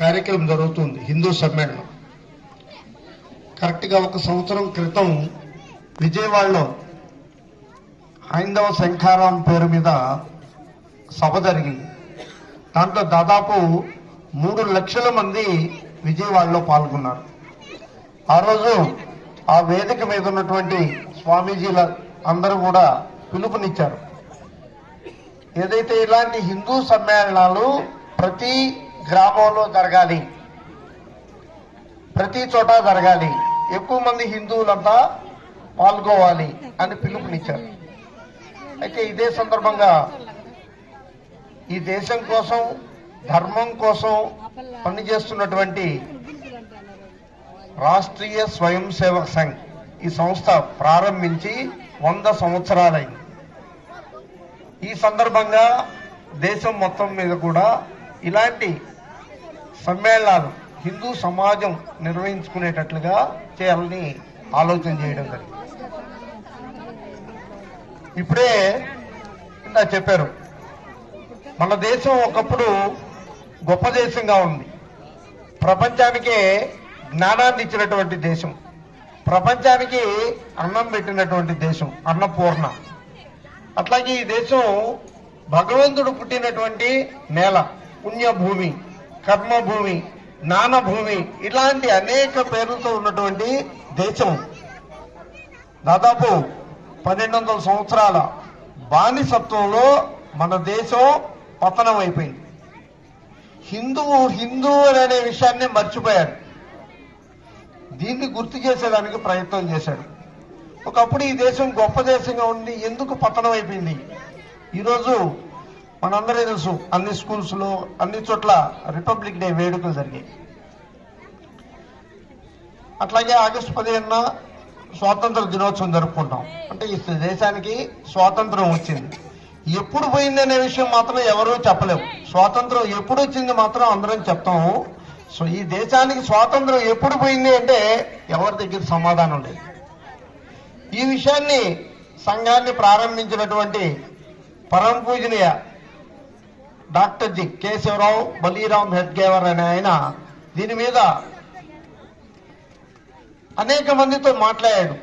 కార్యక్రమం జరుగుతుంది హిందూ సమ్మేళనం. కరెక్ట్గా ఒక సంవత్సరం క్రితం విజయవాడలో హైందవ శంఖారాం పేరు మీద సభ జరిగింది. దాంట్లో దాదాపు మూడు లక్షల మంది విజయవాడలో పాల్గొన్నారు. ఆ రోజు ఆ వేదిక మీద ఉన్నటువంటి స్వామీజీల అందరూ కూడా పిలుపునిచ్చారు. ఏదైతే ఇలాంటి హిందూ సమ్మేళనాలు ప్రతి గ్రామంలో జరగాలి. ప్రతి చోట జరగాలి. ఎక్కువ మంది హిందువులంతా పాల్గొవాలి అని పిలుపునిచ్చారు. అయితే ఇదే సందర్భంగా ఈ దేశం కోసం ధర్మం కోసం పనిచేస్తున్నటువంటి రాష్ట్రీయ స్వయం సేవక సంఘ్ ఈ సంస్థ ప్రారంభించి వంద సంవత్సరాలైంది. ఈ సందర్భంగా దేశం మొత్తం మీద కూడా ఇలాంటి సమ్మేళనాలు హిందూ సమాజం నిర్వహించుకునేటట్లుగా చేయాలని ఆలోచన చేయడం జరిగింది. ఇప్పుడే ఇందా చెప్పారు మన దేశం ఒకప్పుడు గొప్ప దేశంగా ఉంది. ప్రపంచానికే జ్ఞానాన్ని ఇచ్చినటువంటి దేశం. ప్రపంచానికి అన్నం పెట్టినటువంటి దేశం అన్నపూర్ణ. అట్లాగే ఈ దేశం భగవంతుడు పుట్టినటువంటి నేల పుణ్యభూమి. కర్మభూమి నానభూమి ఇలాంటి అనేక పేర్లతో ఉన్నటువంటి దేశం. దాదాపు పన్నెండు వందల సంవత్సరాల బానిసత్వంలో మన దేశం పతనం అయిపోయింది హిందువు హిందువు అనే విషయాన్ని మర్చిపోయాడు. దీన్ని గుర్తు చేసేదానికి ప్రయత్నం చేశాడు. ఒకప్పుడు ఈ దేశం గొప్ప దేశంగా ఉండి ఎందుకు పతనం అయిపోయింది ఈరోజు మనందరూ తెలుసు అన్ని స్కూల్స్లో అన్ని చోట్ల రిపబ్లిక్ డే వేడుకలు జరిగాయి. అట్లాగే ఆగస్టు పదిహేనున స్వాతంత్ర దినోత్సవం జరుపుకుంటాం. అంటే ఈ దేశానికి స్వాతంత్రం వచ్చింది. ఎప్పుడు పోయింది అనే విషయం మాత్రం ఎవరూ చెప్పలేము స్వాతంత్రం ఎప్పుడు వచ్చింది మాత్రం అందరం చెప్తాము. సో ఈ దేశానికి స్వాతంత్రం ఎప్పుడు పోయింది అంటే ఎవరి దగ్గర సమాధానం లేదు. ఈ విషయాన్ని సంఘాన్ని ప్రారంభించినటువంటి పరమ పూజనీయ డాక్టర్ జి. కేశవరావు బలీరామ్ హెడ్గేవర్ అనే ఆయన దీని మీద అనేక మందితో మాట్లాడాడు.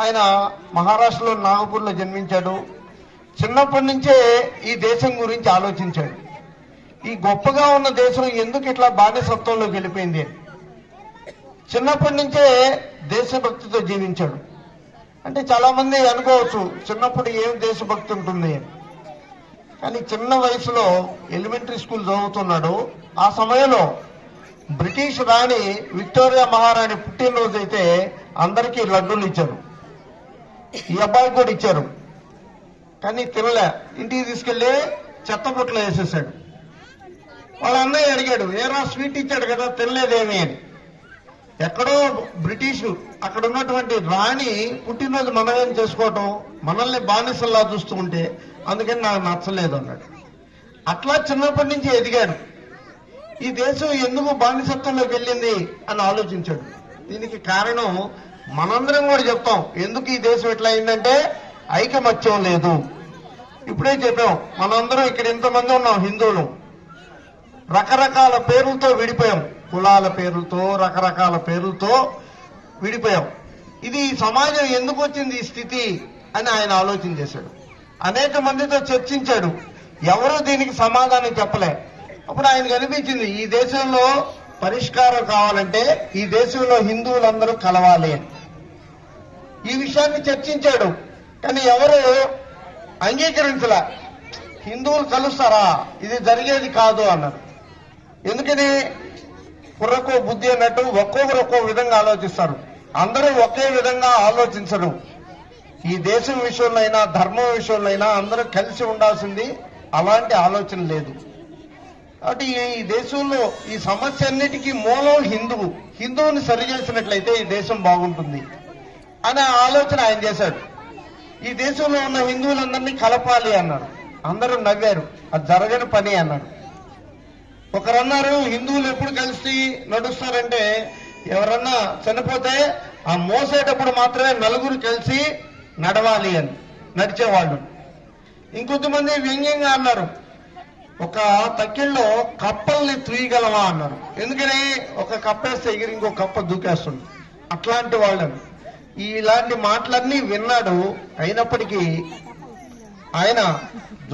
ఆయన మహారాష్ట్రలో నాగపూర్లో జన్మించాడు. చిన్నప్పటి నుంచే ఈ దేశం గురించి ఆలోచించాడు. ఈ గొప్పగా ఉన్న దేశం ఎందుకు ఇట్లా బానిసత్వంలోకి వెళ్ళిపోయింది? చిన్నప్పటి నుంచే దేశభక్తితో జీవించాడు. అంటే చాలా మంది అనుకోవచ్చు చిన్నప్పుడు ఏం దేశభక్తి ఉంటుంది? అని కానీ చిన్న వయసులో ఎలిమెంటరీ స్కూల్ చదువుతున్నాడు. ఆ సమయంలో బ్రిటిష్ రాణి విక్టోరియా మహారాణి పుట్టినరోజు అయితే అందరికీ లడ్డూలు ఇచ్చారు. ఈ అబ్బాయికి కూడా ఇచ్చారు. కానీ తినలే. ఇంటికి తీసుకెళ్ళి చెత్త బుట్టలో వేసేసాడు. వాళ్ళ అన్నయ్య అడిగాడు ఏరా స్వీట్ ఇచ్చాడు కదా తినలేదేమి? అని. ఎక్కడో బ్రిటిష్ అక్కడ ఉన్నటువంటి రాణి పుట్టినరోజు మనమేం చేసుకోవటం? మనల్ని బానిసల్లా చూస్తూ ఉంటే అందుకని నాకు నచ్చలేదు అన్నాడు. అట్లా చిన్నప్పటి నుంచి ఎదిగాడు ఈ దేశం ఎందుకు బానిసత్వంలోకి వెళ్ళింది అని ఆలోచించాడు. దీనికి కారణం మనందరం కూడా చెప్తాం. ఎందుకు ఈ దేశం ఎట్లా అయిందంటే ఐకమత్యం లేదు. ఇప్పుడే చెప్పాం మనందరం ఇక్కడ ఇంతమంది ఉన్నాం హిందువులు. రకరకాల పేర్లతో విడిపోయాం. కులాల పేర్లతో రకరకాల పేర్లతో విడిపోయాం. ఇది సమాజం ఎందుకు వచ్చింది ఈ స్థితి అని ఆయన ఆలోచన చేశాడు. అనేక మందితో చర్చించాడు. ఎవరు దీనికి సమాధానం చెప్పలే. అప్పుడు ఆయనకు అనిపించింది ఈ దేశంలో పరిష్కారం కావాలంటే ఈ దేశంలో హిందువులందరూ కలవాలి ఈ విషయాన్ని చర్చించాడు. కానీ ఎవరు అంగీకరించలే. హిందువులు కలుస్తారా? ఇది జరిగేది కాదు అన్నారు ఎందుకని? కుర్రకు బుద్ధి అన్నట్టు ఒక్కొక్కరు ఒక్కో విధంగా ఆలోచిస్తారు. అందరూ ఒకే విధంగా ఆలోచించరు. ఈ దేశం విషయంలో అయినా ధర్మం విషయంలో అయినా అందరూ కలిసి ఉండాల్సింది అలాంటి ఆలోచన లేదు. కాబట్టి ఈ దేశంలో ఈ సమస్య అన్నిటికీ మూలం హిందువు. హిందువుని సరిచేసినట్లయితే ఈ దేశం బాగుంటుంది అనే ఆలోచన ఆయన చేశాడు. ఈ దేశంలో ఉన్న హిందువులందరినీ కలపాలి అన్నారు అందరూ నవ్వారు. అది జరగని పని అన్నారు ఒకరన్నారు హిందువులు ఎప్పుడు కలిసి నడుస్తారంటే ఎవరన్నా చనిపోతే ఆ మోసేటప్పుడు మాత్రమే నలుగురు కలిసి నడవాలి అని నడిచేవాళ్ళు. ఇంకొంతమంది వ్యంగ్యంగా అన్నారు. ఒక తక్కిళ్ళలో కప్పల్ని తూయగలవా అన్నారు. ఎందుకని? ఒక కప్పేస్తే ఎగిరి ఇంకో కప్ప దూకేస్తుంది. అట్లాంటి వాళ్ళని. ఇలాంటి మాటలన్నీ విన్నాడు. అయినప్పటికీ ఆయన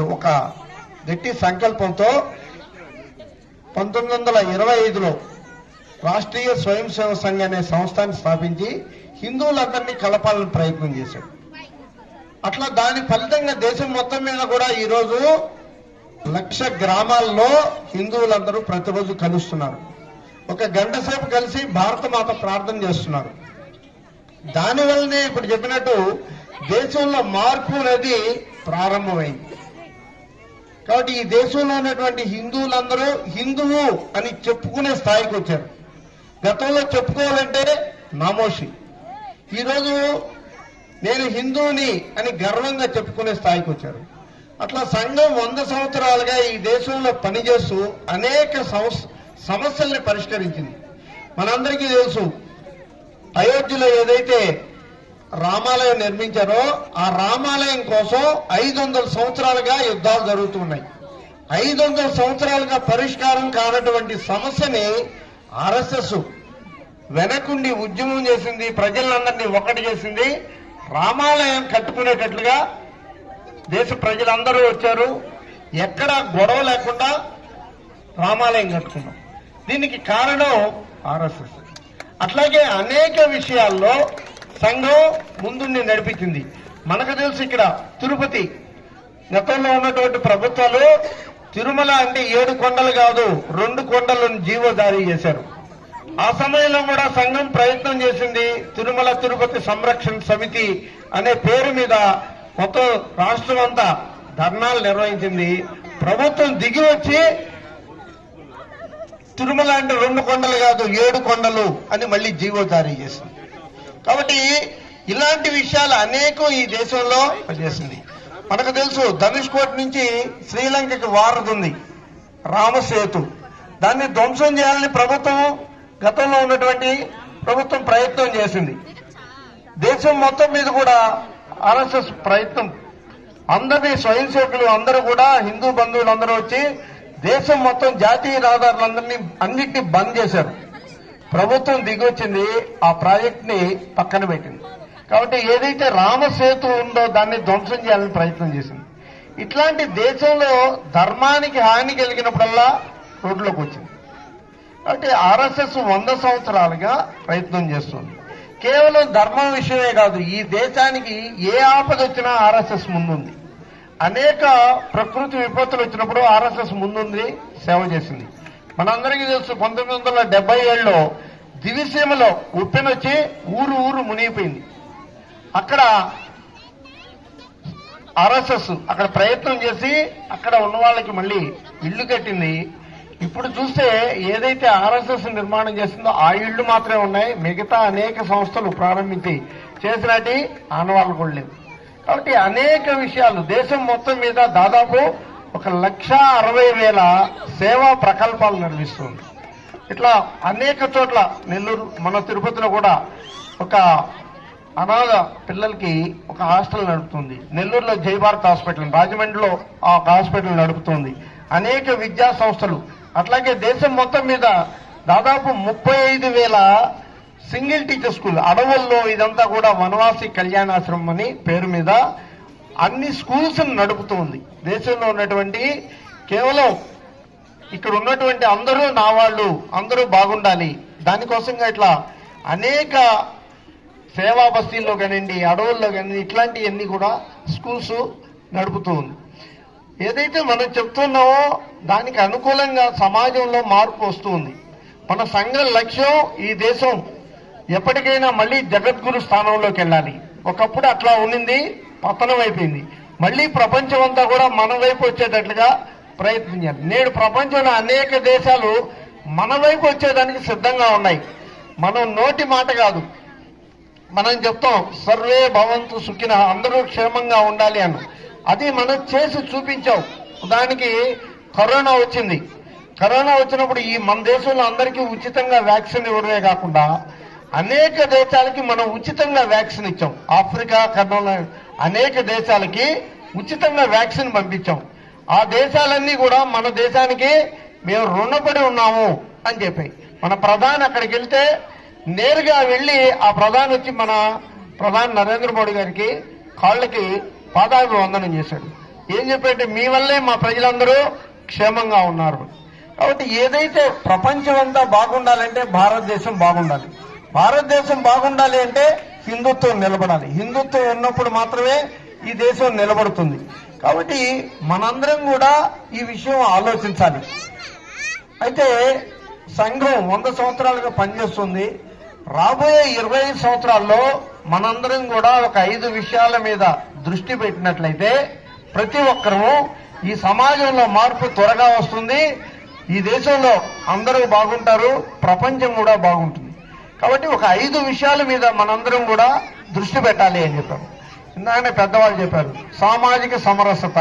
ఒక గట్టి సంకల్పంతో పంతొమ్మిది వందల ఇరవై ఐదులో రాష్ట్రీయ స్వయం సేవ సంఘ్ అనే సంస్థాన్ని స్థాపించి హిందువులందరినీ కలపాలని ప్రయత్నం చేశాడు. అట్లా దాని ఫలితంగా దేశం మొత్తం మీద కూడా ఈరోజు లక్ష గ్రామాల్లో హిందువులందరూ ప్రతిరోజు కలుస్తున్నారు. ఒక గంట సేపు కలిసి భారత మాత ప్రార్థన చేస్తున్నారు. దానివల్లనే ఇప్పుడు చెప్పినట్టు దేశంలో మార్పు అనేది ప్రారంభమైంది. కాబట్టి ఈ దేశంలో ఉన్నటువంటి హిందువులందరూ హిందువు అని చెప్పుకునే స్థాయికి వచ్చారు. గతంలో చెప్పుకోవాలంటే నామోషి. ఈరోజు నేను హిందువుని అని గర్వంగా చెప్పుకునే స్థాయికి వచ్చారు. అట్లా సంఘం వంద సంవత్సరాలుగా ఈ దేశంలో పనిచేస్తూ అనేక సమస్యల్ని పరిష్కరించింది. మనందరికీ తెలుసు అయోధ్యలో ఏదైతే రామాలయం నిర్మించారో ఆ రామాలయం కోసం ఐదు వందల సంవత్సరాలుగా యుద్ధాలు జరుగుతున్నాయి ఐదు వందల సంవత్సరాలుగా పరిష్కారం కానటువంటి సమస్యని ఆర్ఎస్ఎస్ వెనకుండి ఉద్యమం చేసింది ప్రజలందరినీ ఒకటి చేసింది రామాలయం కట్టుకునేటట్లుగా దేశ ప్రజలందరూ వచ్చారు. ఎక్కడ గొడవ లేకుండా రామాలయం కట్టుకున్నాం. దీనికి కారణం ఆర్ఎస్ఎస్. అట్లాగే అనేక విషయాల్లో సంఘం ముందుండి నడిపించింది. మనకు తెలుసు ఇక్కడ తిరుపతి. గతంలో ఉన్నటువంటి ప్రభుత్వాలు తిరుమల అంటే ఏడు కొండలు కాదు రెండు కొండలను జీవో జారీ చేశారు. ఆ సమయంలో కూడా సంఘం ప్రయత్నం చేసింది తిరుమల తిరుపతి సంరక్షణ సమితి అనే పేరు మీద మొత్తం రాష్ట్రం అంతా ధర్నాలు నిర్వహించింది. ప్రభుత్వం దిగి వచ్చి తిరుమల అంటే రెండు కొండలు కాదు ఏడు కొండలు అని మళ్ళీ జీవో జారీ చేసింది. కాబట్టి ఇలాంటి విషయాలు అనేకం ఈ దేశంలో పనిచేసింది. మనకు తెలుసు ధనుష్కోట్ నుంచి శ్రీలంకకి వారధుంది రామసేతు. దాన్ని ధ్వంసం చేయాలని ప్రభుత్వం గతంలో ఉన్నటువంటి ప్రభుత్వం ప్రయత్నం చేసింది. దేశం మొత్తం మీద కూడా ఆర్ఎస్ఎస్ ప్రయత్నం. అందరినీ స్వయం సేవకులు అందరూ కూడా హిందూ బంధువులు అందరూ వచ్చి దేశం మొత్తం జాతీయ రహదారులందరినీ అన్నింటినీ బంద్ చేశారు. ప్రభుత్వం దిగొచ్చింది ఆ ప్రాజెక్ట్ని పక్కన పెట్టింది. కాబట్టి ఏదైతే రామసేతు ఉందో దాన్ని ధ్వంసం చేయాలని ప్రయత్నం చేసింది. ఇట్లాంటి దేశంలో ధర్మానికి హాని కలిగినప్పుడల్లా రోడ్లోకి వచ్చింది. అంటే ఆర్ఎస్ఎస్ వంద సంవత్సరాలుగా ప్రయత్నం చేస్తుంది. కేవలం ధర్మం విషయమే కాదు ఈ దేశానికి ఏ ఆపద వచ్చినా ఆర్ఎస్ఎస్ ముందుంది. అనేక ప్రకృతి విపత్తులు వచ్చినప్పుడు ఆర్ఎస్ఎస్ ముందుంది సేవ చేసింది. మనందరికీ తెలుసు పంతొమ్మిది వందల డెబ్బై ఏడులో దివిసీమలో ఉప్పెనొచ్చి ఊరు ఊరు మునిగిపోయింది. అక్కడ ఆర్ఎస్ఎస్ అక్కడ ప్రయత్నం చేసి అక్కడ ఉన్న వాళ్ళకి మళ్ళీ ఇల్లు కట్టింది. ఇప్పుడు చూస్తే ఏదైతే ఆర్ఎస్ఎస్ నిర్మాణం చేస్తుందో ఆ ఇళ్ళు మాత్రమే ఉన్నాయి. మిగతా అనేక సంస్థలు ప్రారంభించి చేసినటి ఆనవాళ్ళు కూడా లేవు. కాబట్టి అనేక విషయాలు దేశం మొత్తం మీద దాదాపు ఒక లక్ష అరవై వేల సేవా ప్రకల్పాలు నిర్మిస్తుంది. ఇట్లా అనేక చోట్ల నెల్లూరు మన తిరుపతిలో కూడా ఒక అనాథ పిల్లలకి ఒక హాస్టల్ నడుపుతుంది. నెల్లూరులో జయభారత్ హాస్పిటల్ రాజమండ్రిలో ఆ హాస్పిటల్ నడుపుతుంది. అనేక విద్యా సంస్థలు అట్లాగే దేశం మొత్తం మీద దాదాపు ముప్పై ఐదు వేల సింగిల్ టీచర్ స్కూల్ అడవుల్లో ఇదంతా కూడా వనవాసి కళ్యాణాశ్రమం అని పేరు మీద అన్ని స్కూల్స్ నడుపుతుంది దేశంలో ఉన్నటువంటి కేవలం ఇక్కడ ఉన్నటువంటి అందరూ నా వాళ్ళు అందరూ బాగుండాలి. దానికోసంగా ఇట్లా అనేక సేవా బస్తీల్లో కానివ్వండి అడవుల్లో కానివ్వండి ఇట్లాంటివన్నీ కూడా స్కూల్స్ నడుపుతూ ఉంది. ఏదైతే మనం చెప్తున్నామో దానికి అనుకూలంగా సమాజంలో మార్పు వస్తుంది. మన సంఘం లక్ష్యం ఈ దేశం. ఎప్పటికైనా మళ్ళీ జగద్గురు స్థానంలోకి వెళ్ళాలి. ఒకప్పుడు అట్లా ఉండింది పతనం అయిపోయింది. మళ్ళీ ప్రపంచం అంతా కూడా మన వైపు వచ్చేటట్లుగా ప్రయత్నించాలి నేడు ప్రపంచంలో అనేక దేశాలు మన వైపు వచ్చేదానికి సిద్ధంగా ఉన్నాయి. మనం నోటి మాట కాదు. మనం చెప్తాం సర్వే భవంతు సుఖిన అందరూ క్షేమంగా ఉండాలి అని అది మనం చేసి చూపించాం. దానికి కరోనా వచ్చింది. కరోనా వచ్చినప్పుడు ఈ మన దేశంలో అందరికీ ఉచితంగా వ్యాక్సిన్ ఇవ్వడమే కాకుండా అనేక దేశాలకి మనం ఉచితంగా వ్యాక్సిన్ ఇచ్చాం. ఆఫ్రికా కర్నూలు అనేక దేశాలకి ఉచితంగా వ్యాక్సిన్ పంపించాం. ఆ దేశాలన్నీ కూడా మన దేశానికి మేము రుణపడి ఉన్నాము అని చెప్పాయి. మన ప్రధాని అక్కడికి వెళ్తే నేరుగా వెళ్ళి ఆ ప్రధాని వచ్చి మన ప్రధాని నరేంద్ర మోడీ గారికి కాళ్ళకి పాదాభివందనం చేశాడు. ఏం చెప్పాడంటే మీ వల్లే మా ప్రజలందరూ క్షేమంగా ఉన్నారు. కాబట్టి ఏదైతే ప్రపంచం అంతా బాగుండాలంటే భారతదేశం బాగుండాలి. భారతదేశం బాగుండాలి అంటే హిందుత్వం నిలబడాలి. హిందుత్వం ఉన్నప్పుడు మాత్రమే ఈ దేశం నిలబడుతుంది. కాబట్టి మనందరం కూడా ఈ విషయం ఆలోచించాలి. అయితే సంఘం వంద సంవత్సరాలుగా పనిచేస్తుంది. రాబోయే ఇరవై ఐదు సంవత్సరాల్లో మనందరం కూడా ఒక ఐదు విషయాల మీద దృష్టి పెట్టినట్లయితే ప్రతి ఒక్కరూ ఈ సమాజంలో మార్పు త్వరగా వస్తుంది. ఈ దేశంలో అందరూ బాగుంటారు ప్రపంచం కూడా బాగుంటుంది. కాబట్టి ఒక ఐదు విషయాల మీద మనందరం కూడా దృష్టి పెట్టాలి అని చెప్పారు ఇందాకనే పెద్దవాళ్ళు చెప్పారు సామాజిక సమరసత.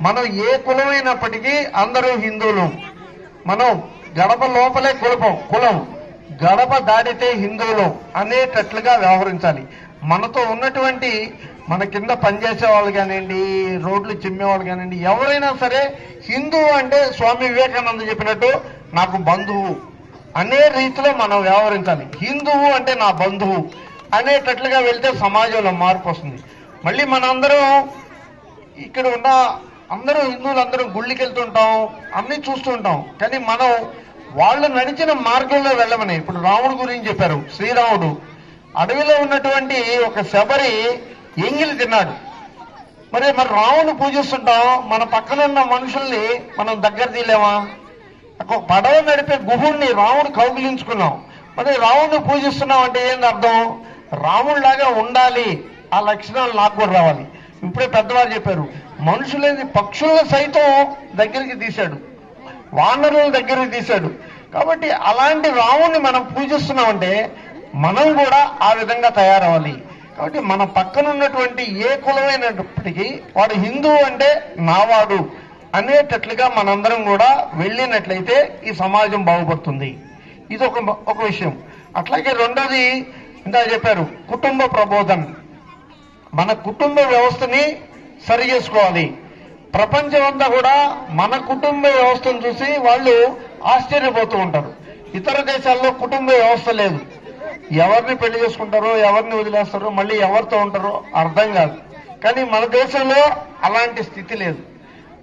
మనం ఏ కులమైనప్పటికీ అందరూ హిందువులు. మనం గడప లోపలే కులపం కులం. గడప దాటితే హిందువులు అనేటట్లుగా వ్యవహరించాలి. మనతో ఉన్నటువంటి మన కింద పనిచేసే వాళ్ళు కానివ్వండి రోడ్లు చిమ్మేవాళ్ళు కానివ్వండి ఎవరైనా సరే హిందువు అంటే స్వామి వివేకానంద చెప్పినట్టు నాకు బంధువు అనే రీతిలో మనం వ్యవహరించాలి. హిందువు అంటే నా బంధువు అనేటట్లుగా వెళ్తే సమాజంలో మార్పు వస్తుంది. మళ్ళీ మనందరం ఇక్కడ ఉన్న అందరూ హిందువులందరం గుళ్ళకి వెళ్తుంటాం అన్ని చూస్తుంటాం కానీ మనం వాళ్ళు నడిచిన మార్గంలో వెళ్ళమని ఇప్పుడు రాముడు గురించి చెప్పారు శ్రీరాముడు అడవిలో ఉన్నటువంటి ఒక శబరి ఎంగిలి తిన్నాడు. మరి మరి రాముని పూజిస్తుంటాం మన పక్కన ఉన్న మనుషుల్ని మనం దగ్గర తీలేమా పడవ నడిపే గుహుణ్ణి రాముడు కౌగిలించుకున్నాం. మరి రాముడిని పూజిస్తున్నాం అంటే ఏంది అర్థం? రాముడిలాగా ఉండాలి. ఆ లక్షణాలు నాకు కూడా రావాలి. ఇప్పుడే పెద్దవారు చెప్పారు మనుషులేని పక్షులను సైతం దగ్గరికి తీశాడు. వానరుల దగ్గరికి తీశాడు. కాబట్టి అలాంటి రాముడిని మనం పూజిస్తున్నామంటే మనం కూడా ఆ విధంగా తయారవ్వాలి. కాబట్టి మన పక్కన ఉన్నటువంటి ఏ కులమైనప్పటికీ వాడు హిందూ అంటే నావాడు అనేటట్లుగా మనందరం కూడా వెళ్ళినట్లయితే ఈ సమాజం బాగుపడుతుంది. ఇది ఒక ఒక విషయం. అట్లాగే రెండోది ఇందా చెప్పారు కుటుంబ ప్రబోధన్ మన కుటుంబ వ్యవస్థని సరి చేసుకోవాలి. ప్రపంచం అంతా కూడా మన కుటుంబ వ్యవస్థను చూసి వాళ్ళు ఆశ్చర్యపోతూ ఉంటారు. ఇతర దేశాల్లో కుటుంబ వ్యవస్థ లేదు. ఎవరిని పెళ్ళి చేసుకుంటారో ఎవరిని వదిలేస్తారో మళ్ళీ ఎవరితో ఉంటారో అర్థం కాదు. కానీ మన దేశంలో అలాంటి స్థితి లేదు.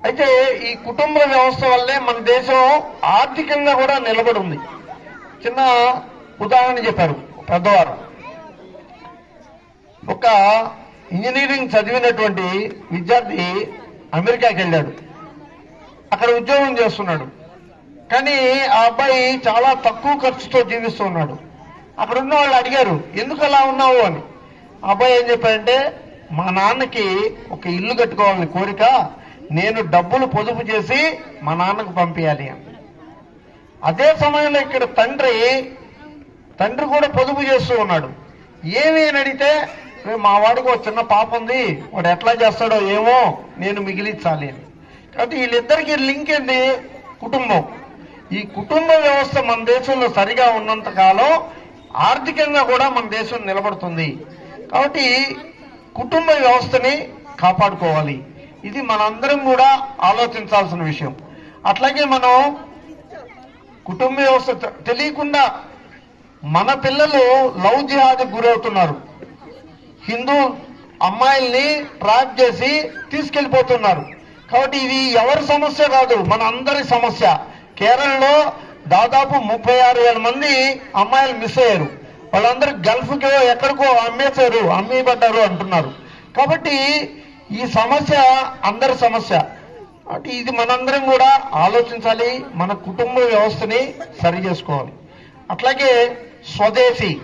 అయితే ఈ కుటుంబ వ్యవస్థ వల్లే మన దేశం ఆర్థికంగా కూడా నిలబడి ఉంది. చిన్న ఉదాహరణ చెప్పారు పెద్దవారు. ఒక ఇంజనీరింగ్ చదివినటువంటి విద్యార్థి అమెరికాకి వెళ్ళాడు. అక్కడ ఉద్యోగం చేస్తున్నాడు. కానీ ఆ అబ్బాయి చాలా తక్కువ ఖర్చుతో జీవిస్తున్నాడు అప్పుడు ఉన్న వాళ్ళు అడిగారు ఎందుకు అలా ఉన్నావు? అని. అబ్బాయి ఏం చెప్పాడంటే మా నాన్నకి ఒక ఇల్లు కట్టుకోవాలని కోరిక నేను డబ్బులు పొదుపు చేసి మా నాన్నకు పంపించాలి అని. అదే సమయంలో ఇక్కడ తండ్రి తండ్రి కూడా పొదుపు చేస్తూ ఉన్నాడు. ఏమి? అని అడిగితే మా వాడికి ఒక చిన్న పాప ఉంది వాడు ఎట్లా చేస్తాడో ఏమో నేను మిగిలించాలి అని. కాబట్టి వీళ్ళిద్దరికి లింక్ ఏంటి? కుటుంబం. ఈ కుటుంబ వ్యవస్థ మన దేశంలో సరిగా ఉన్నంత కాలం ఆర్థికంగా కూడా మన దేశం నిలబడుతుంది. కాబట్టి కుటుంబ వ్యవస్థని కాపాడుకోవాలి. ఇది మనందరం కూడా ఆలోచించాల్సిన విషయం. అట్లాగే మనం కుటుంబ వ్యవస్థ తె- తెలియకుండా మన పిల్లలు లవ్ జిహాద్ గురవుతున్నారు. హిందూ అమ్మాయిల్ని ట్రాప్ చేసి తీసుకెళ్ళిపోతున్నారు కాబట్టి ఇది ఎవరి సమస్య కాదు మన అందరి సమస్య. కేరళలో దాదాపు ముప్పై ఆరు వేల మంది అమ్మాయిలు మిస్ అయ్యారు. వాళ్ళందరూ గల్ఫ్కి ఎక్కడికో అమ్మేశారు అమ్మేయబడ్డారు అంటున్నారు. కాబట్టి ఈ సమస్య అందరి సమస్య. అంటే ఇది మనందరం కూడా ఆలోచించాలి మన కుటుంబ వ్యవస్థని సరి చేసుకోవాలి. అట్లాగే స్వదేశీ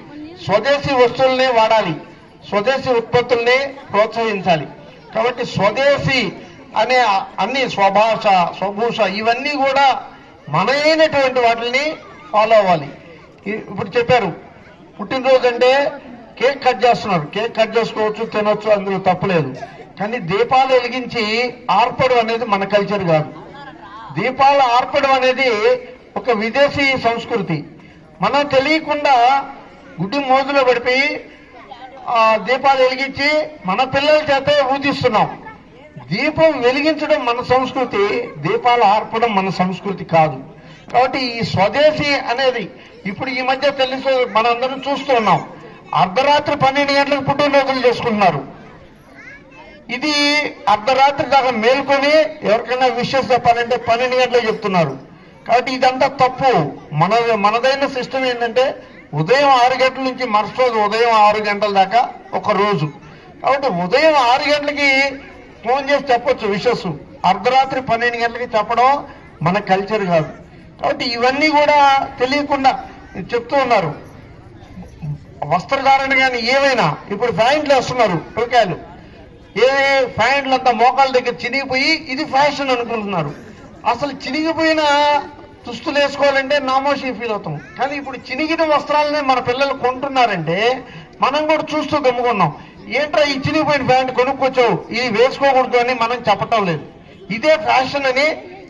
స్వదేశీ వస్తువుల్ని వాడాలి స్వదేశీ ఉత్పత్తుల్ని ప్రోత్సహించాలి. కాబట్టి స్వదేశీ అనే అన్ని స్వభాష స్వభూష ఇవన్నీ కూడా మనైనటువంటి వాటిని ఫాలో అవ్వాలి. ఇప్పుడు చెప్పారు పుట్టినరోజు అంటే కేక్ కట్ చేస్తున్నారు. కేక్ కట్ చేసుకోవచ్చు తినొచ్చు అందులో తప్పలేదు. కానీ దీపాలు వెలిగించి ఆర్పడం అనేది మన కల్చర్ కాదు. దీపాలు ఆర్పడం అనేది ఒక విదేశీ సంస్కృతి. మనం తెలియకుండా గుడ్డి మోజులో పడిపోయి దీపాలు వెలిగించి మన పిల్లల చేత ఊదిస్తున్నాం. దీపం వెలిగించడం మన సంస్కృతి దీపాలు ఆర్పడం మన సంస్కృతి కాదు. కాబట్టి ఈ స్వదేశీ అనేది ఇప్పుడు ఈ మధ్య తెలుసు మనందరం చూస్తున్నాం. అర్ధరాత్రి పన్నెండు గంటలకు పుట్టినరోజులు చేసుకుంటున్నారు. ఇది అర్ధరాత్రి దాకా మేల్కొని ఎవరికైనా విషయం చెప్పాలంటే పన్నెండు గంటలకు చెప్తున్నారు. కాబట్టి ఇదంతా తప్పు. మన మనదైన సిస్టమ్ ఏంటంటే ఉదయం ఆరు గంటల నుంచి మరుసటి రోజు ఉదయం ఆరు గంటల దాకా ఒక రోజు. కాబట్టి ఉదయం ఆరు గంటలకి ఫోన్ చేసి చెప్పొచ్చు విషస్ అర్ధరాత్రి పన్నెండు గంటలకి చెప్పడం మన కల్చర్ కాదు. కాబట్టి ఇవన్నీ కూడా తెలియకుండా చెప్తూ ఉన్నారు. వస్త్రధారణ కానీ ఏమైనా ఇప్పుడు ఫ్యాంట్లు వేస్తున్నారు పిల్లకాయలు ఏ ఫ్యాంట్లు అంతా మోకాల దగ్గర చినిగిపోయి ఇది ఫ్యాషన్ అనుకుంటున్నారు. అసలు చినిగిపోయిన దుస్తులు వేసుకోవాలంటే నామోషి ఫీల్ అవుతాం. కానీ ఇప్పుడు చినిగిన వస్త్రాలనే మన పిల్లలు కొంటున్నారంటే మనం కూడా చూస్తూ గమ్ముకున్నాం. ఏంట్రా ఈ చినిగిపోయిన ప్యాంట్ కొనుక్కొచ్చావు? ఇది వేసుకోకూడదు అని మనం చెప్పటం లేదు. ఇదే ఫ్యాషన్ అని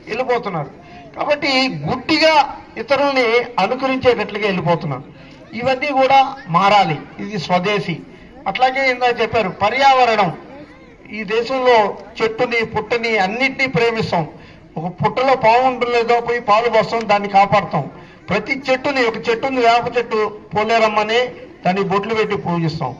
వెళ్ళిపోతున్నారు. కాబట్టి గుడ్డిగా ఇతరుల్ని అనుకరించేటట్లుగా వెళ్ళిపోతున్నారు. ఇవన్నీ కూడా మారాలి. ఇది స్వదేశీ. అట్లాగే ఇందా చెప్పారు పర్యావరణం. ఈ దేశంలో చెట్టుని పుట్టని అన్నిటినీ ప్రేమిస్తాం. ఒక పుట్టలో పాము ఉండలేదో పోయి పాలు పోస్తాం దాన్ని కాపాడుతాం. ప్రతి చెట్టుని ఒక చెట్టుని వేప చెట్టు పోలేరమ్మని దాన్ని బొట్లు పెట్టి పూజిస్తాం.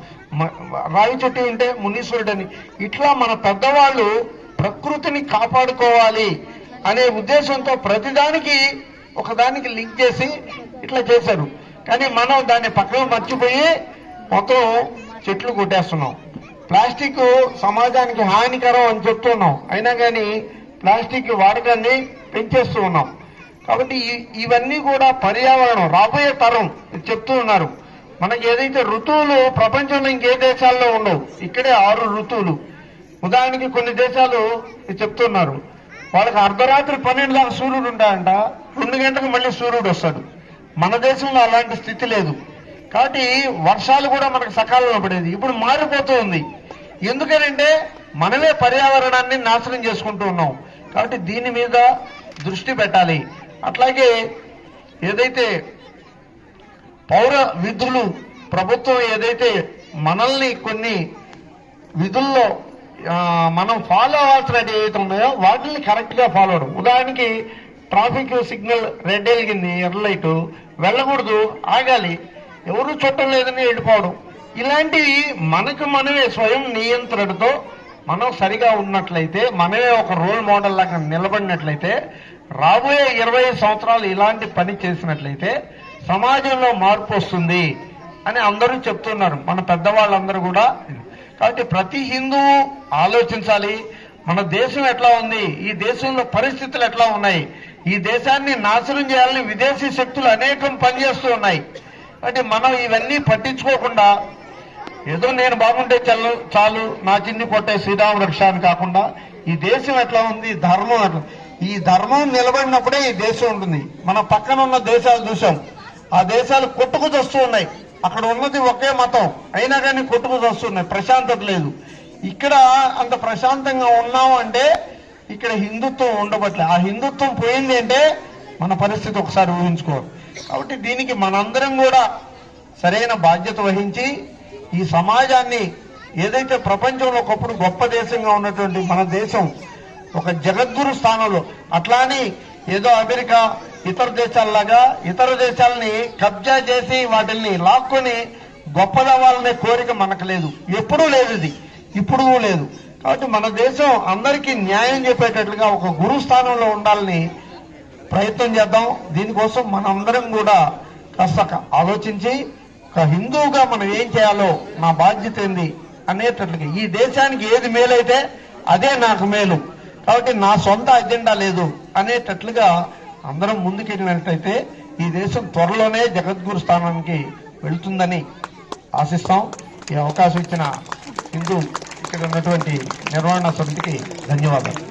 రావి చెట్టు ఉంటే మునీశ్వరుడని ఇట్లా మన పెద్దవాళ్ళు ప్రకృతిని కాపాడుకోవాలి అనే ఉద్దేశంతో ప్రతిదానికి ఒకదానికి లింక్ చేసి ఇట్లా చేశారు. కానీ మనం దాన్ని పక్కన మర్చిపోయి మొత్తం చెట్లు కొట్టేస్తున్నాం. ప్లాస్టిక్ సమాజానికి హానికరం అని చెప్తున్నాం. అయినా కానీ ప్లాస్టిక్ వాడకాన్ని పెంచేస్తూ ఉన్నాం. కాబట్టి ఇవన్నీ కూడా పర్యావరణం రాబోయే తరం చెప్తూ ఉన్నారు. మనకి ఏదైతే ఋతువులు ప్రపంచంలో ఇంకే దేశాల్లో ఉండవు ఇక్కడే ఆరు ఋతువులు. ఉదాహరణకి కొన్ని దేశాలు చెప్తున్నారు వాళ్ళకి అర్ధరాత్రి పన్నెండు దాకా సూర్యుడు ఉంటాయంట రెండు గంటలకు మళ్ళీ సూర్యుడు వస్తాడు. మన దేశంలో అలాంటి స్థితి లేదు. కాబట్టి వర్షాలు కూడా మనకు సకాలంలో పడేది. ఇప్పుడు మారిపోతూ ఉంది. ఎందుకనంటే మనమే పర్యావరణాన్ని నాశనం చేసుకుంటూ ఉన్నాం. కాబట్టి దీని మీద దృష్టి పెట్టాలి. అట్లాగే ఏదైతే పౌర విధులు ప్రభుత్వం ఏదైతే మనల్ని కొన్ని విధుల్లో మనం ఫాలో అవ్వాల్సిన ఏదైతే ఉన్నాయో వాటిని కరెక్ట్గా ఫాలో అవడం ఉదాహరణకి ట్రాఫిక్ సిగ్నల్ రెడ్ వెలిగింది ఎర్ర లైట్ వెళ్ళకూడదు ఆగాలి ఎవరు చుట్టం లేదని వెళ్ళిపోవడం. ఇలాంటివి మనకు మనమే స్వయం నియంత్రణతో మనం సరిగా ఉన్నట్లయితే మనమే ఒక రోల్ మోడల్ లాగా నిలబడినట్లయితే రాబోయే ఇరవై సంవత్సరాలు ఇలాంటి పని చేసినట్లయితే సమాజంలో మార్పు వస్తుంది అని అందరూ చెప్తున్నారు. మన పెద్దవాళ్ళందరూ కూడా. కాబట్టి ప్రతి హిందువు ఆలోచించాలి. మన దేశం ఎట్లా ఉంది? ఈ దేశంలో పరిస్థితులు ఎట్లా ఉన్నాయి? ఈ దేశాన్ని నాశనం చేయాలని విదేశీ శక్తులు అనేకం పనిచేస్తూ ఉన్నాయి. కాబట్టి మనం ఇవన్నీ పట్టించుకోకుండా ఏదో నేను బాగుంటే చల్లు చాలు నా చిన్ని పొట్టే శ్రీరామ రక్ష అని కాకుండా ఈ దేశం ఎట్లా ఉంది? ధర్మం ఎట్లా ఈ ధర్మం నిలబడినప్పుడే ఈ దేశం ఉంటుంది. మన పక్కన ఉన్న దేశాలు చూసాం. ఆ దేశాలు కొట్టుకు వస్తూ ఉన్నాయి. అక్కడ ఉన్నది ఒకే మతం. అయినా కానీ కొట్టుకు వస్తున్నాయి ప్రశాంతత లేదు. ఇక్కడ అంత ప్రశాంతంగా ఉన్నాం అంటే ఇక్కడ హిందుత్వం ఉండబట్లే ఆ హిందుత్వం పోయింది అంటే మన పరిస్థితి ఒకసారి ఊహించుకోవాలి కాబట్టి దీనికి మనందరం కూడా సరైన బాధ్యత వహించి ఈ సమాజాన్ని ఏదైతే ప్రపంచంలో ఒకప్పుడు గొప్ప దేశంగా ఉన్నటువంటి మన దేశం ఒక జగద్గురు స్థానంలో అట్లానే ఏదో అమెరికా ఇతర దేశాల్లాగా ఇతర దేశాలని కబ్జా చేసి వాటిల్ని లాక్కొని గొప్పదవ్వాలనే కోరిక మనకు లేదు ఎప్పుడూ లేదు ఇది. ఇప్పుడు లేదు. కాబట్టి మన దేశం అందరికీ న్యాయం చెప్పేటట్లుగా ఒక గురు స్థానంలో ఉండాలని ప్రయత్నం చేద్దాం. దీనికోసం మనందరం కూడా కాస్త ఆలోచించి ఒక హిందువుగా మనం ఏం చేయాలో నా బాధ్యత ఏంది అనేటట్లుగా ఈ దేశానికి ఏది మేలైతే అదే నాకు మేలు. కాబట్టి నా సొంత అజెండా లేదు అనేటట్లుగా అందరం ముందుకెళ్ళినట్లయితే ఈ దేశం త్వరలోనే జగద్గురు స్థానానికి వెళుతుందని ఆశిస్తాం. ఈ అవకాశం ఇచ్చిన హిందూ ఇక్కడ ఉన్నటువంటి నిర్వహణ సమితికి ధన్యవాదాలు.